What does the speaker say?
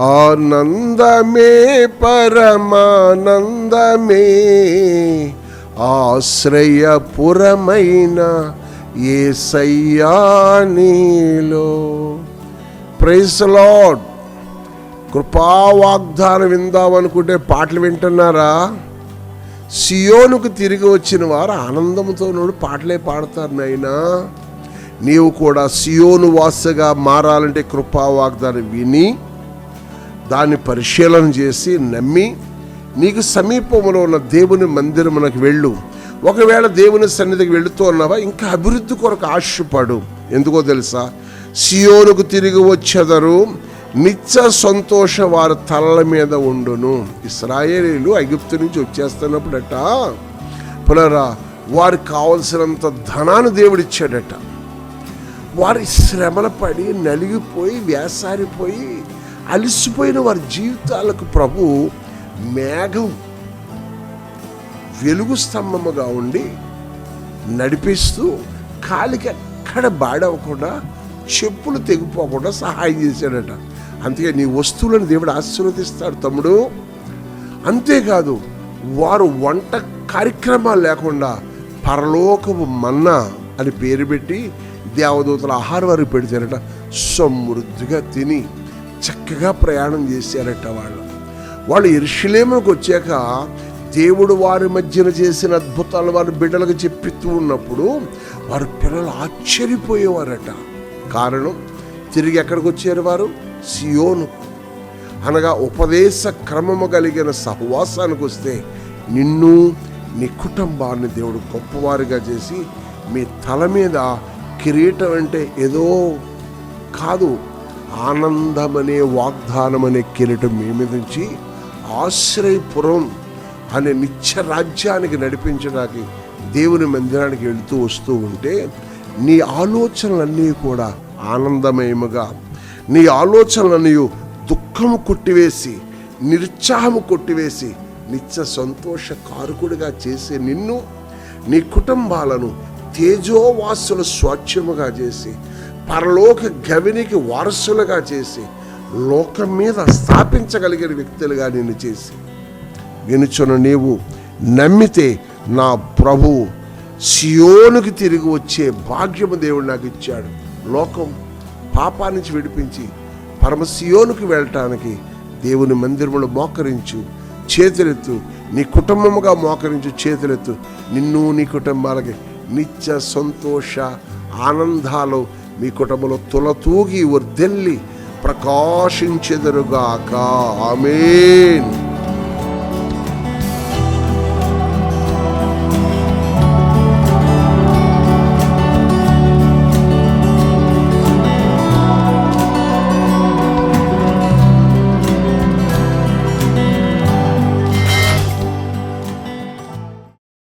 ఆనందమే పరమానందమే ఆశ్రయపురమైన ఏ నీలో. Price lord కృపా విందామనుకుంటే పాటలు వింటున్నారా? సియోనుకు తిరిగి వచ్చిన వారు ఆనందంతో నోడు పాటలే పాడతారు నాయనా. నీవు కూడా సియోను వాసగా మారాలంటే కృపావాగ్దానం విని దాన్ని పరిశీలన చేసి నమ్మి నీకు సమీపంలో ఉన్న దేవుని మందిరమునకు వెళ్ళు. ఒకవేళ దేవుని సన్నిధికి వెళుతూ ఉన్నావా ఇంకా అభివృద్ధి కొరకు ఆశపడు. ఎందుకో తెలుసా? సియోనుకు తిరిగి వచ్చేదరు. నిత్య సంతోష వారి తలల మీద ఉండును. ఇస్రాయేలీలు ఐగుప్తు నుంచి వచ్చేస్తున్నప్పుడట పునరా వారికి కావలసినంత ధనాన్ని దేవుడిచ్చాడట వారి శ్రమల పడి నలిగిపోయి వేసారిపోయి అలసిపోయిన వారి జీవితాలకు ప్రభు మేఘం వెలుగు స్తంభముగా ఉండి నడిపిస్తూ కాలికి ఎక్కడ బాడవకుండా చెప్పులు తెగిపోకుండా సహాయం చేశాడట. అందుకే నీ వస్తువులను దేవుడు ఆశీర్వదిస్తాడు తమ్ముడు. అంతేకాదు వారు వంట కార్యక్రమాలు లేకుండా పరలోకపు మన్నా అని పేరు పెట్టి దేవదూతల ఆహారం వారికి పెడితేనట సమృద్ధిగా తిని చక్కగా ప్రయాణం చేశారట వాళ్ళు. వాళ్ళు ఇరుషులేమకు వచ్చాక దేవుడు వారి మధ్యన చేసిన అద్భుతాలు వారి బిడ్డలకు చెప్పిస్తూ ఉన్నప్పుడు వారి పిల్లలు ఆశ్చర్యపోయేవారట. కారణం తిరిగి ఎక్కడికి వచ్చారు వారు? సియోను. అనగా ఉపదేశ క్రమము కలిగిన సహవాసానికి వస్తే నిన్ను నీ కుటుంబాన్ని దేవుడు గొప్పవారిగా చేసి మీ తల మీద కిరీటం అంటే ఏదో కాదు. ఆనందమనే వాగ్దానం అనే కిరీటం మీ మీద నుంచి ఆశ్రయపురం అనే నిత్య రాజ్యానికి నడిపించడానికి దేవుని మందిరానికి వెళుతూ వస్తూ ఉంటే నీ ఆలోచనలన్నీ కూడా ఆనందమయముగా నీ ఆలోచనలన్నీ దుఃఖము కొట్టివేసి నిరుత్సాహము కొట్టివేసి నిత్య సంతోష కారుకుడిగా చేసే నిన్ను నీ కుటుంబాలను తేజోవాసుల స్వాచ్ఛముగా చేసి పరలోక గవినికి వారసులుగా చేసి లోకం మీద స్థాపించగలిగిన వ్యక్తులుగా నిన్ను చేసి. వినుచున్న నీవు నమ్మితే నా ప్రభు సియోనుకి తిరిగి వచ్చే భాగ్యము దేవుడు నాకు ఇచ్చాడు. లోకం పాపానికి విడిపించి పరమ సియోనుకి వెళ్ళటానికి దేవుని మందిరములు మోకరించు చేతులెత్తు నీ కుటుంబముగా మోకరించు చేతులెత్తు. నిన్ను నీ కుటుంబాలకి నిత్య సంతోష ఆనందాలు మీ కుటుంబంలో తులతూగి వర్దెల్లి ప్రకాశించెదరుగాక. ఆమెన్.